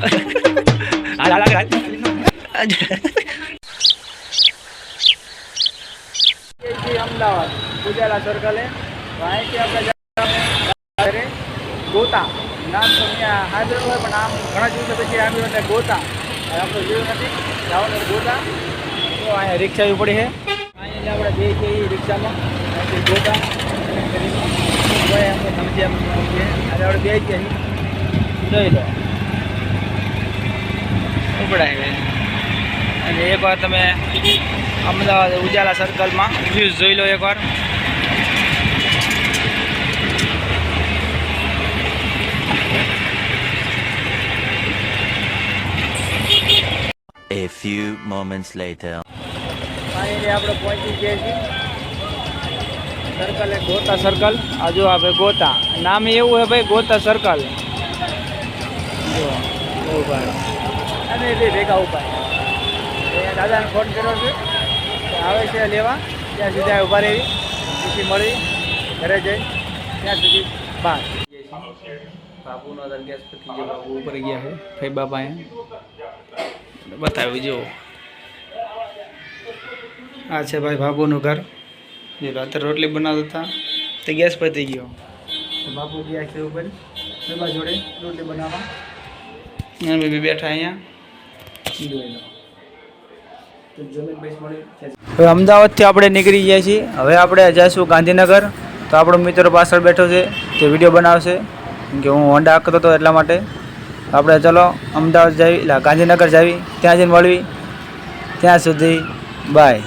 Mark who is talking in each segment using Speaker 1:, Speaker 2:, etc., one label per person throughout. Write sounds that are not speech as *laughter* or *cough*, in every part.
Speaker 1: હાલ હાલ હાલ
Speaker 2: અમદાવાદ ગુજરાલા સર્કલે અહીંથી આપણે ગોતા નામ તો હાજર હોય પણ આમ ઘણા દિવસો પછી આવ્યું એટલે ગોતા આપણે જોયું નથી જવાનું ગોતા. અહીંયા રિક્ષા પડી છે અહીંયા આપણે બે છીએ રિક્ષામાં ગોતા સમજ્યા આપણે બે જઈએ જોઈ લો ઉપડાય અને એકવાર તમે અમદાવાદ ઉજાલા સર્કલમાં વ્યૂઝ જોઈ લો એકવાર
Speaker 3: A few moments later.
Speaker 2: Finally આપણે પહોંચી ગયા છીએ. સર્કલ એ ગોતા સર્કલ. આ જો ગોતા. નામ એવું હે ભાઈ ગોતા સર્કલ. જો ઊભા અને બે ભેગા ઊભા એ દાદાને ફોન કર્યો છે તો આવે છે લેવા ત્યાં સુધી ઊભા રહેવી પછી મળી ઘરે જઈ ત્યાં સુધી બાર બાપુનો દર ગેસ પતી ગયો બાપુ ઉપર ગયા છે ફઈ બાપા બતાવ્યું જો આ છે ભાઈ બાબુનું ઘર. જે રાત્રે રોટલી બનાવતા હતા તે ગેસ પતી ગયો. તો બાપુ ગયા છે ઉપર બેબા જોડે રોટલી બનાવવા. અમે બી બેઠા અહીંયા. હવે અમદાવાદથી આપણે નીકળી ગયા છીએ. હવે આપણે જઈશું ગાંધીનગર. તો આપણો મિત્ર પાછળ બેઠો છે તે વીડિયો બનાવશે. કેમ કે હું હોન્ડા હાંકતો હતો એટલા માટે. આપણે ચલો અમદાવાદ જાવી એટલે ગાંધીનગર જાવી. ત્યાં જઈને મળવી. ત્યાં સુધી બાય.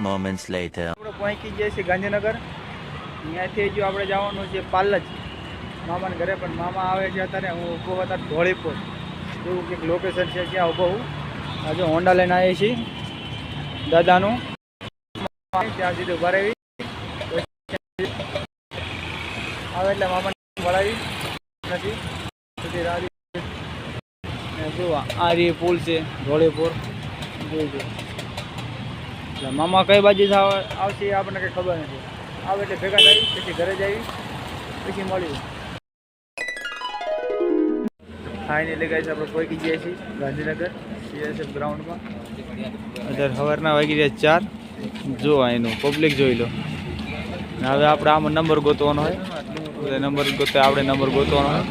Speaker 3: Moments moments later.
Speaker 2: આપણે પહોંચી જઈએ છીએ ગાંધીનગર. ત્યાંથી જો આપણે જવાનું છે પાલજ. મામાના ઘરે પણ મામા આવે છે અત્યારે. હું ઊભો હતા ધોળીપુર. એવું કંઈક લોકેશન છે ત્યાં ઊભો હું. આજે હોન્ડા લઈને આવીએ છીએ. દાદાનું. ત્યાં સુધી ઊભા રહેવી આવે એટલે મામાને વળાવી નથી. સુધી રાહ જુઓ, આ રી પુલ છે, ધોળીપુર. જોઈજો એટલે મામા કઈ બાજુ આવ- આવશે આપણને કંઈ ખબર નથી. આવે એટલે ભેગા થઈ, પછી ઘરે જઈ, પછી મળ્યું ફાઇનલી ગાઈસ આપણે પહોંચી ગયા છીએ ગાંધીનગર સીએસએફ ગ્રાઉન્ડમાં અત્યારે સવારના વાગી ગયા ચાર. જો એનું પબ્લિક જોઈ લો. હવે આપણે આમાં નંબર ગોતવાનો હોય. નંબર ગોતે આપણે નંબર ગોતવાનો હોય.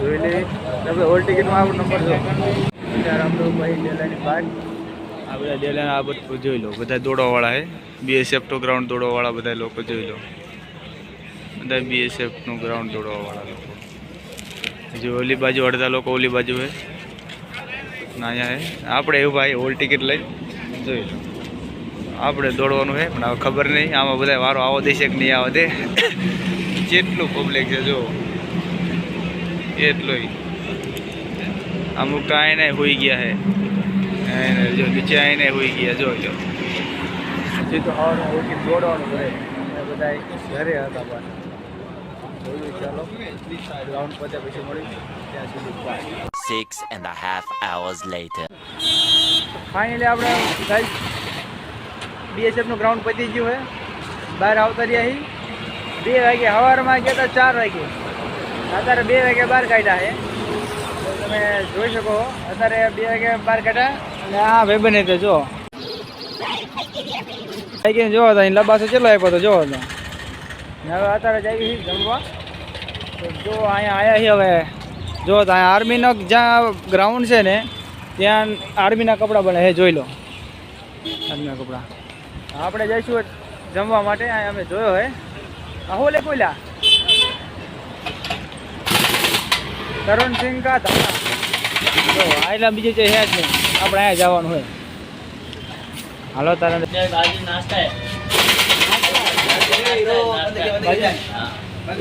Speaker 2: જોઈ લઈએ હવે ઓલ ટિકિટમાં આપણો નંબર અત્યારે આપણે ભાઈ ડેલાની બહાર આ બધા ડેલાના આ બધું જોઈ લો. બધા દોડવાવાળા હે બીએસએફનું ગ્રાઉન્ડ દોડવાવાળા બધા લોકો જોઈ લો. બધા બીએસએફનું ગ્રાઉન્ડ દોડવાવાળા લોકો. હજી ઓલી બાજુ અડધા લોકો ઓલી બાજુ ને, અહીંયા હે. આપણે એવું ભાઈ હોલ ટિકિટ લઈ. જોઈ આપણે દોડવાનું છે પણ હવે ખબર નહીં. આમાં બધા વારો આવો દેશે કે નહીં આવો દે. જેટલું પબ્લિક છે જો એટલું અમુક તો આઈને હોઈ ગયા હે. જો નીચે આઈને હોઈ ગયા જો જો હજી તો હવાનું દોડવાનું બધા ઘરે હતા જોયું ચાલો. ગ્રાઉન્ડ પતે પછી મળી ત્યાં સુધી
Speaker 3: Six and a half hours later.
Speaker 2: Finally આપણે ગાઈસ બીએસએફનું ગ્રાઉન્ડ પતી ગયું છે બહાર આવતા રહ્યા છીએ બે વાગે સવારમાં ગયા હતા ચાર વાગે. અત્યારે બે વાગે બહાર કાઢ્યા છે તમે જોઈ શકો અત્યારે બે વાગે બહાર કાઢ્યા. અને આ ભાઈબંધ તે જો. કે જો તો અહીં લબાસો ચેલો આપ્યો તો જો તો. હવે અત્યારે જઈએ જમવા. જો અહીંયા આવ્યા છીએ હવે. જો ત્યાં આર્મીનો જ્યાં ગ્રાઉન્ડ છે ને ત્યાં આર્મીના કપડાં બને હે જોઈ લો. આર્મીના કપડાં. આપણે જઈશું જમવા માટે અહીંયા અમે જોયો હે. આહો લે કોઈલા તરુણસિંહ કા ધાણા જો આયલા બીજે જે હે જ નહીં. આપણે અહીંયા જવાનું હોય. હાલો તારે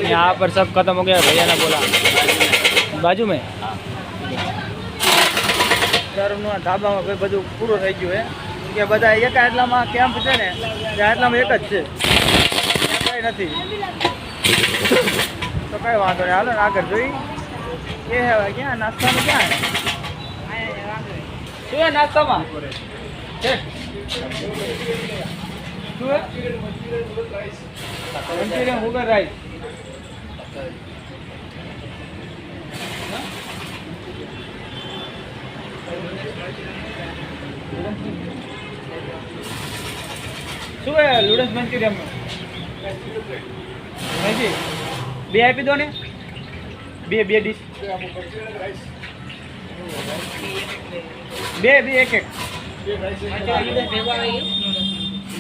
Speaker 2: यहाँ पर सब खत्म हो गया भैया ने बोला बाजू में દારૂનું ધાબામાં ભાઈ બધું પૂરું થઈ ગયું છે કે બધા એક આટલામાં કેમ્પ છે ને એ આટલામાં એક જ છે કઈ નથી તો કઈ વાંધો નહીં હાલો ને આગળ જોઈ એ હવે ક્યાં નાસ્તાનું ક્યાં શું છે નાસ્તામાં છે શું મંચુરિયન વગર રાઈસ શું હે લુડન્સ મંચુરિયમનું નથી બે આપી દો ને. બે બે ડીશ બે બે એક એક.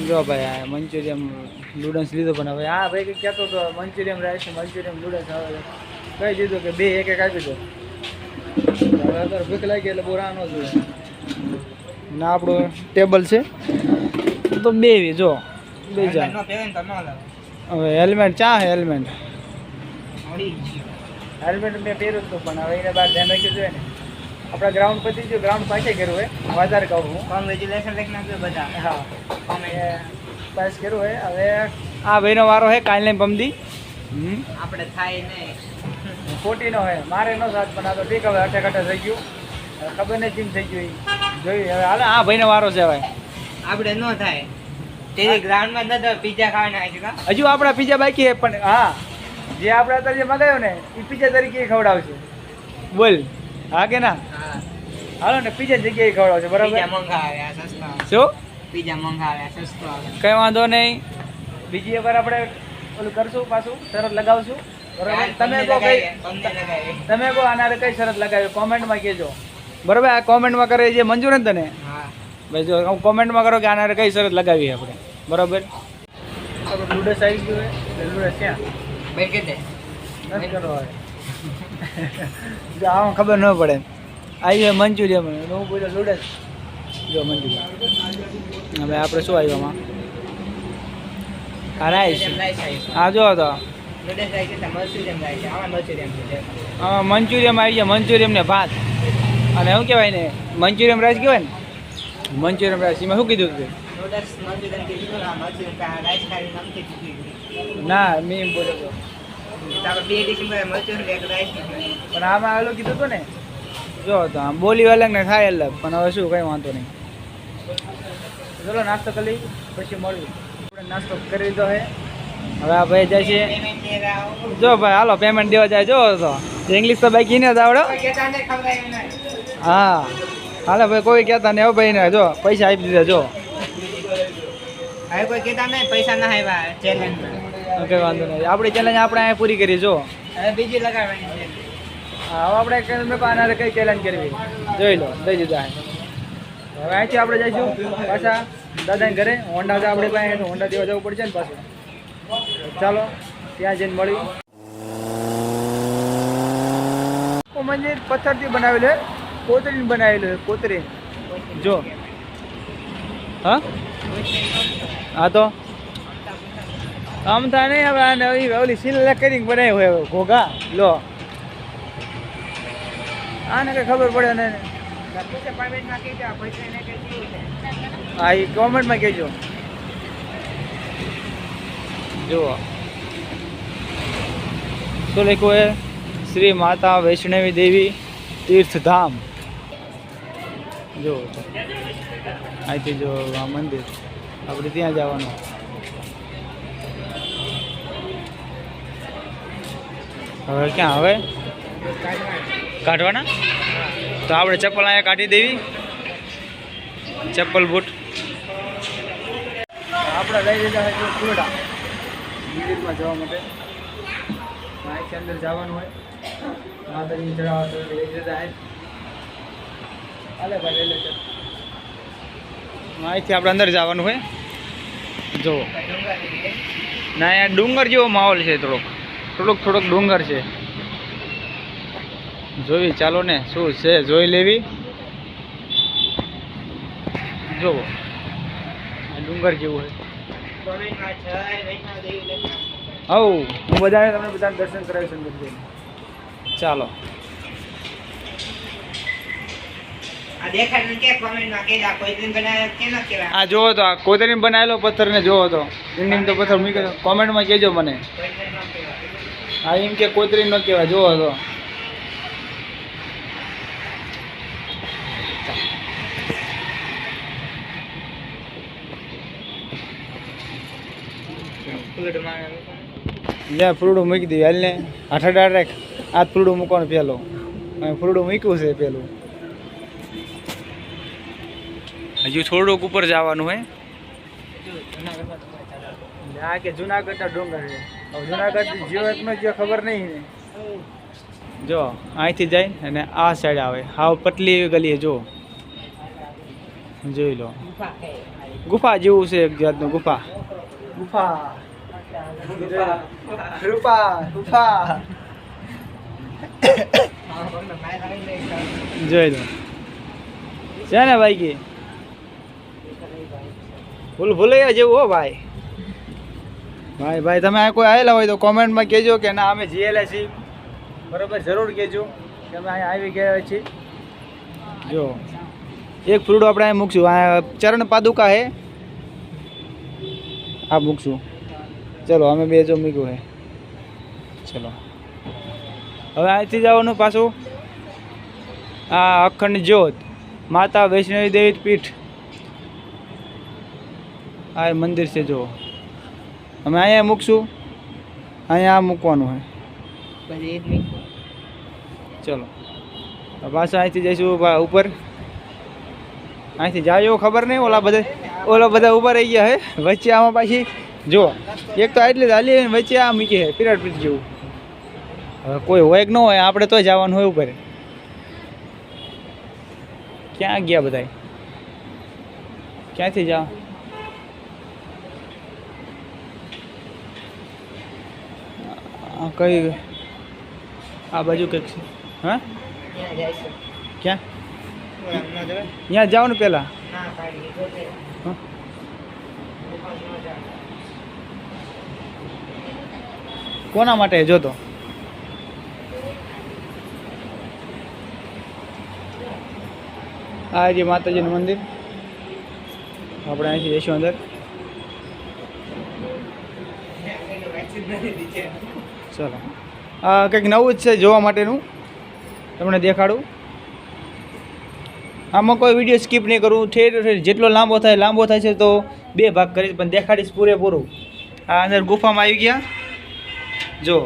Speaker 2: જો ભાઈ આ મંચુરિયમ નૂડલ્સ લીધો પણ હવે. આ ભાઈ કંઈક કહેતો હતો મંચુરિયમ રાઈસ મંચુરિયમ નૂડલ્સ આવે કહી દીધું કે બે એક એક આપી દો. હવે અત્યારે ભૂખ લાગી એટલે બહુ રાહ ન જોઈએ ના આપણું ટેબલ છે. તો બે જો. બે જા હવે હેલ્મેટ ચા હેલ્મેટ. હેલ્મેટ મેં પહેર્યું હતું પણ હવે એને બહાર ધ્યાન રાખ્યું જોઈએ ને. આપણા ગ્રાઉન્ડ પછી જો ગ્રાઉન્ડ પાસે કર્યું હોય વધારે કહું હું.
Speaker 1: કોંગ્રેચ્યુલેશન લખી નાખ્યું બધા.
Speaker 2: હા. અમે પાસ કર્યું હોય. હવે આ ભાઈનો વારો હે કાલને બમદી હમ.
Speaker 1: આપણે થાય નહીં
Speaker 2: ખોટી નો હોય મારે નો સાથ પણ આ તો ઠીક હવે અટે કટે થઈ ગયું. ખબર નહીં કેમ થઈ ગયું. જોયું હવે હાલે આ ભાઈનો વારો છે હવે.
Speaker 1: આપણે ન થાય. તે ગ્રાઉન્ડમાં નતો પીઝા ખાવાના આવી
Speaker 2: હજુ આપણા પીઝા બાકી છે પણ હા. જે આપણે અત્યારે મગાવ્યો ને એ પીઝા તરીકે ખવડાવશે. બોલ. હા કે ના? હાલો ને પીઝા જગ્યાએ ખવડાવો
Speaker 1: છો
Speaker 2: બરાબર? શું?
Speaker 1: મોંઘા આ સસ્તો
Speaker 2: કઈ વાંધો નહીં. બીજી વાર આપણે ઓલું કરશું પાછું શરત લગાવશું બરાબર? તમે કહો કઈ તમે કહો આના કઈ શરત લગાવી કોમેન્ટમાં કહેજો. બરાબર? આ કોમેન્ટમાં કરે જે મંજૂર ને તને?
Speaker 1: હા.
Speaker 2: ભાઈ જો હું કોમેન્ટમાં કરો કે આના કઈ શરત લગાવી આપણે બરાબર? લુડસ આવી ગયું લુડસ ક્યાં
Speaker 1: બેન કે
Speaker 2: કરો હવે. *laughs* જો આમાં ખબર ન પડે. આવી મંચુરિયમ હું બોલ્યો લુડસ જો. મંચુરિયમ હવે આપણે શું આવ્યું આમાં? આ રાઈસ. હા જો તો.
Speaker 1: મંચુરિયમ
Speaker 2: આવી ગયા. મંચુરિયમ ને ભાત. અને શું કહેવાય ને મંચુરિયમ રાઈસ કહેવાય ને? Manchurian rice. એમાં શું કીધું હતું? ના મેં બોલ્યો
Speaker 1: બે
Speaker 2: પણ આમાં આવેલું કીધું હતું ને. જો તો આમ બોલી અલગ ને થાય અલગ પણ હવે શું કંઈ વાંધો નહીં. ચલો નાસ્તો કરી પછી મળ્યું આપણે નાસ્તો કરી લીધો હે હવે આ ભાઈ જાય છે. જો ભાઈ હાલો પેમેન્ટ દેવા જાય જો તો. ઇંગ્લિશ તો બાકી ને આવડો. હા. હાલો ભાઈ કોઈ કહેતા નહીં હવે ભાઈ ને જો પૈસા આપી દીધા જો.
Speaker 1: હવે કોઈ કહેતા નહીં પૈસા ના આવ્યા ચેલેન્જ
Speaker 2: કંઈ વાંધો નહીં. આપણી ચેલેન્જ આપણે અહીંયા પૂરી કરી જો.
Speaker 1: હવે બીજી લગાવવાની છે.
Speaker 2: હવે આપણે મેં આના કઈ ચેલેન્જ કરવી? જોઈ લો દઈ દીધા હવે અહીંથી આપણે જઈશું પાછા દાદાને ઘરે. હોન્ડા છે આપણી પાસે હોન્ડા દેવા જવું પડશે ને પાછું. ચાલો ત્યાં જઈને મળ્યું મંદિર પથ્થરથી બનાવેલું કોતરીને બનાવેલું કોતરી જો. હા? હા તો આમ થાય નહીં હવે આને ઓલી ઓલી સિલ કરીને બનાવ્યું હોય હવે ઘોઘા લો આને કઈ ખબર પડે ને
Speaker 1: પેમેન્ટમાં કહેજો પૈસા એને કઈ કેવું છે
Speaker 2: હા એ કોમેન્ટમાં કહેજો જુઓ શું લખ્યું એ શ્રી માતા વૈષ્ણવી દેવી તીર્થધામ જુઓ તો. અહીંથી જો આ મંદિર, આપણે ત્યાં જવાનું. હવે ક્યાં, હવે? કાઢવાના? તો આપણે ચપ્પલ અહીંયા કાઢી દેવી. ચપ્પલ બૂટ. આપણે લઈ લીધા છે જો મંદિરમાં જવા માટે. અહીંથી અંદર જવાનું હોય. માતાજી ચડાવવા લઈ હોય હાલે ભાઈ, લઈ અહીંથી આપણે અંદર જવાનું હોય. જો. ના અહીંયા ડુંગર જેવો માહોલ છે થોડોક. થોડોક થોડોક ડુંગર છે. જોવી ચાલો ને શું છે જોઈ લેવી. જોવો ડુંગર જેવું
Speaker 1: હોય.
Speaker 2: હવ હું બધાને તમને બધાને દર્શન કરાવીશ અંદર ચાલો
Speaker 1: આ દેખાય ને કે કોમેન્ટમાં કહેજો આ કોઈ દિન બનાવ્યો કે ન કહેવાય
Speaker 2: આ જોવો તો આ કોતરીને બનાવેલો પથ્થરને જોવો તો. ઇન્ડિયન તો પથ્થર મૂક્યો કોમેન્ટમાં કહેજો મને.
Speaker 1: ન
Speaker 2: આ એમ કે કોતરી ન કહેવાય જોવો તો. જ્યાં ફ્રૂડું મૂકી દીધું હાલ ને આઠ રાખ. આ ફ્રૂડું મૂકવાનું પહેલો ફ્રૂડું મૂક્યું છે પેલું. હજુ થોડુંક ઉપર જવાનું હોય કે જુનાગઢના ડુંગર છે. જુનાગઢ જીવતમાં જો ખબર નહીં જો અહીંથી જાય અને આ સાઈડ આવે. હાવ પતલી ગલીએ જો. જોઈ લો.
Speaker 1: ગુફા
Speaker 2: જેવું છે એક જાતનું ગુફા. ગુફા. રૂપા ગુફા. જોઈ લો. છે ને ભાઈ કે? ભૂલ ભૂલૈયા જેવું હો ભાઈ. ભાઈ ભાઈ, તમે આ કોઈ આવેલા હોય તો કોમેન્ટમાં કહેજો કે ના, અમે જીએલા છીએ. બરાબર, જરૂર કહેજો કે અમે અહીંયા આવી ગયા છીએ. જો, એક ફ્રૂટ આપણે અહીં મૂકશું. આ ચરણ પાદુકા હે? આ મૂકશું. ચલો, અમે બે જો મૂક્યું હે. ચલો. હવે અહીંથી જવાનું પાછું. આ અખંડ જ્યોત, માતા વૈષ્ણવી દેવી પીઠ. આ મંદિર છે જો અમે અહીંયા મૂકશું. અહીંયા મૂકવાનું હોય.
Speaker 1: પછી
Speaker 2: ચલો. પાછા અહીંથી જઈશું ઉપર. અહીંથી જાય ખબર નહીં ઓલા બધા ઓલા બધા ઊભા રહી ગયા હે. વચ્ચે આમાં પાછી જો એક તો આટલી હાલી વચ્ચે આ મૂકી હે પિરાટ પીટ જેવું. હવે કોઈ હોય કે ન હોય આપણે તો જવાનું હોય ઉપર. ક્યાં ગયા બધા ક્યાંથી જાઓ? આ કઈ આ બાજુ કંઈક છે. હા? ક્યાં? ત્યાં જાઓ ને પહેલાં. કોના માટે જોતો આ જે માતાજીનું મંદિર, આપણે અહીંથી જઈશું અંદર. ચલો. આ કંઈક નવું જ છે જોવા માટેનું. તમને દેખાડું. આમાં કોઈ વીડિયો સ્કીપ નહીં કરું. ઠેર ઠેર જેટલો લાંબો થાય લાંબો થાય છે તો બે ભાગ કરીશ, પણ દેખાડીશ પૂરેપૂરું. આ અંદર ગુફામાં આવી ગયા. જો.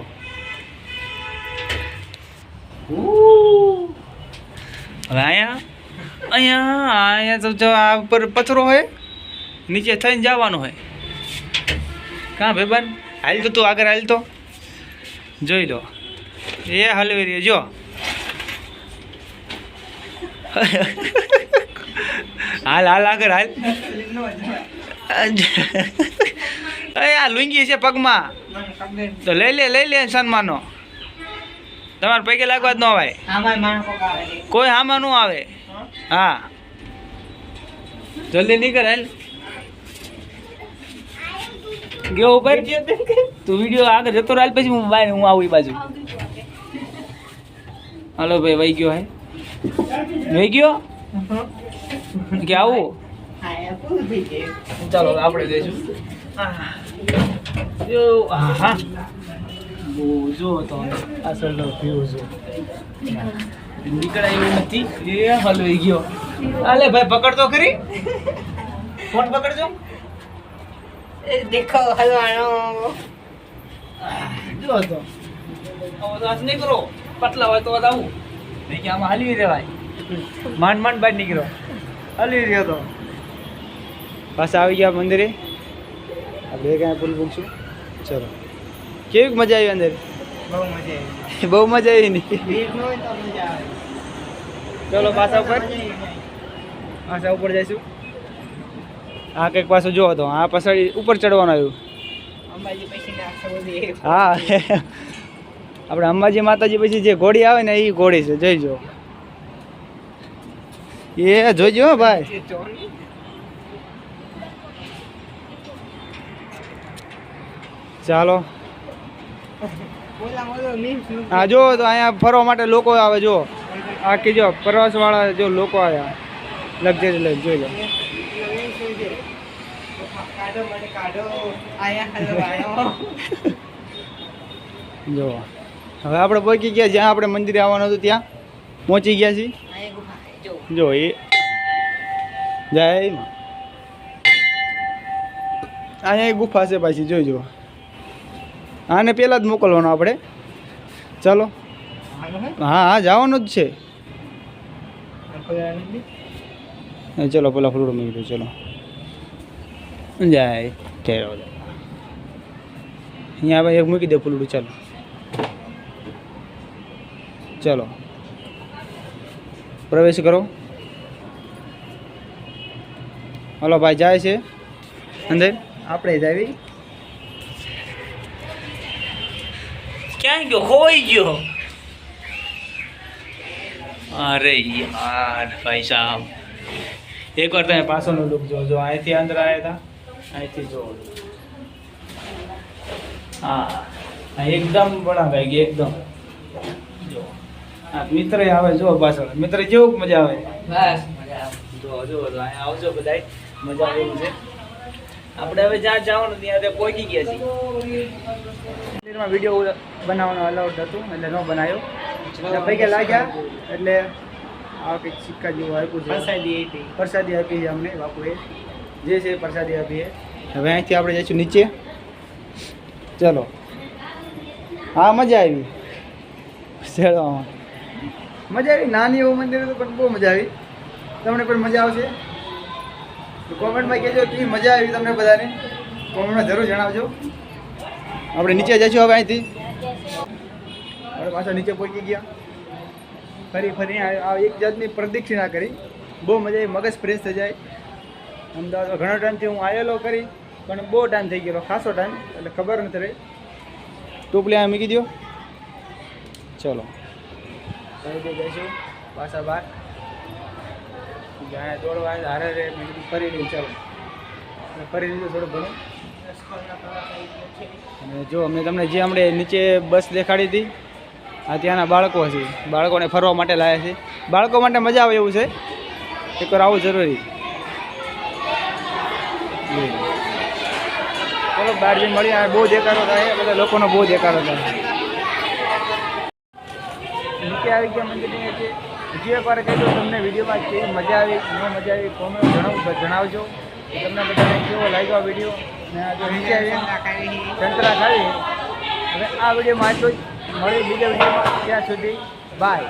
Speaker 2: હવે અહીંયા અહીંયા અહીંયા તો આ ઉપર પથરો હોય, નીચે થઈને જવાનું હોય. કાં ભાઈબંધ હાલ તો તું આગળ હાલ તો. જોઈ લો. એ હલવેરી જો. હાલ હાલ, આગળ, હાલ. અરે, આ લુંગી છે પગમાં. તો લઈ લે લઈ લે, સન્માનો. તમારે પૈકી લાગવા જ ન આવે. કોઈ આમાં ન આવે. હા. જલ્દી નીકળ, હાલ. ગયો ઉપર? તું વીડિયો આગળ જતો રાલ પછી હું બાય, હું આવું બાજુ. હાલો ભાઈ, વહી ગયો હે. વહી ગયો? કે આવું. ચાલો આપણે જઈશું. જો હા જો તો જો. નીકળાય એવું નથી. એ હલવાઈ ગયો. અલે ભાઈ પકડ તો ખરી? ફોન પકડજો.
Speaker 1: દેખો હલવાનો
Speaker 2: જો તો. નીકળો નહીં કરો પતલા હોય તો આવું નહીં કે આમાં હલવી રહેવાય. માંડ માંડ બહાર નીકળો. હલવી રહ્યો તો. પાછા આવી ગયા મંદિરે. આપણે કાંઈ પુલ પૂછશું ચલો. કેવી મજા આવી અંદર?
Speaker 1: બહુ મજા આવી.
Speaker 2: બહુ મજા આવી નહીં
Speaker 1: ભીડ ન હોય તો મજા આવે.
Speaker 2: ચલો પાછા ઉપર. પાછા ઉપર જઈશું. આ કંઈક પાછું જો તો આ પછાડી ઉપર ચડવાનું આવ્યું.
Speaker 1: આખો
Speaker 2: હા. આપણે અંબાજી માતાજી પછી જે ઘોડી આવે ને એ ઘોડી છે. જોઈજો એ જોઈજો ભાઈ. ચાલો. હા જો તો અહીંયા ફરવા માટે લોકો આવે જો. આ કે જો પ્રવાસવાળા જો લોકો આવ્યા. લગજરી લઈ જોઈ લો
Speaker 1: ઓલો memes નું છે. કાઢો મને કાઢો. આયા હલવાયો
Speaker 2: જો. હવે આપણે પહોંચી ગયા જ્યાં આપણે મંદિરે આવવાનું હતું ત્યાં. પહોંચી ગયા છીએ.
Speaker 1: જો.
Speaker 2: એ. જય. અહીંયા ગુફા છે પાછી જોઈજો આને પહેલાં જ મોકલવાનો આપણે. ચાલો.
Speaker 1: હા.
Speaker 2: હા જવાનું જ છે. ચલો પેલા ફ્રૂટ મૂકી દો ચલો. જાય. ઠેરો. અહીંયા ભાઈ એક મૂકી દે ફૂલડું ચાલો. ચલો. પ્રવેશ કરો. હલો ભાઈ જાય છે? અંદર? આપણે જાવી
Speaker 4: ક્યાં ગયો? ખોવાઈ ગયો. અરે યાર ભાઈ સાહેબ
Speaker 2: એકવાર તમે પાછળનો લુક જો જો અહીંથી અંદર આવ્યા હતા. અહીંથી જો હા એકદમ બડા ભાઈ એકદમ. જો હા મિત્ર આવે જો પાછળ. મિત્ર જેવું મજા આવે?
Speaker 1: બસ
Speaker 2: જો જો જો અહીંયા આવજો બધાય. મજા આવે છે. આપણે હવે જ્યાં જવાનું ત્યાં પહોંચી ગયા છીએ. મંદિરમાં વીડિયો બનાવવાનો અલાઉડ હતું એટલે ન બનાવ્યો એટલે લાગ્યા એટલે આ કંઈક સિક્કા જેવું આપ્યું છે.
Speaker 1: પ્રસાદી આપી.
Speaker 2: પ્રસાદી આપી અમને બાપુએ. જે છે પ્રસાદી આપીએ. હવે અહીંથી આપણે જઈશું નીચે. ચલો. હા મજા આવી. ચડવામાં. મજા આવી. નાની એવું મંદિર હતું પણ બહુ મજા આવી. તમને પણ મજા આવશે. તો કોમેન્ટમાં કહેજો કે મજા આવી તમને બધાને. કોમેન્ટમાં જરૂર જણાવજો. આપણે નીચે જઈશું હવે અહીંથી. આપણે પાછા નીચે પહોંચી ગયા. ફરી ફરી આ એક જાતની પ્રદક્ષિણા કરી. બહુ મજા આવી. મગજ ફ્રેશ થઈ જાય. અમદાવાદમાં ઘણો ટાઈમથી હું આવેલો કરી, પણ બહુ ટાઈમ થઈ ગયેલો, ખાસો ટાઈમ એટલે ખબર નથી રહી. ટોપલી આ મૂકી દો ચલો. જઈશું, પાછા બહાર. જ્યાં દોડવા હારે રે મેં કીધું ફરી લઈ ચાલો. ફરી લીધું થોડું ઘણું. અને જો અમે તમને જે હમણાં નીચે બસ દેખાડી હતી, આ ત્યાંના બાળકો છે બાળકોને ફરવા માટે લાવ્યા છે. બાળકો માટે મજા આવે એવું છે. એકવાર આવું જરૂરી. ચલો બહાર જઈને મળી આ બહુ દેખાડો થાય બધા લોકોનો બહુ દેખાડો થાય નીચે આવી ગયા મંદિરની નીચે. બીજી એક વાર કહેજો તમને વિડીયોમાં કેવી મજા આવી, ન મજા આવી, કોમેન્ટ જણાવ જણાવજો. તમને બધાને કેવો લાગ્યો વીડિયો? ને જો નીચે આવી સંતરા ખાવી હવે આ વિડીયોમાં આટલું જ. મળી બીજા વિડીયોમાં. ત્યાં સુધી, બાય.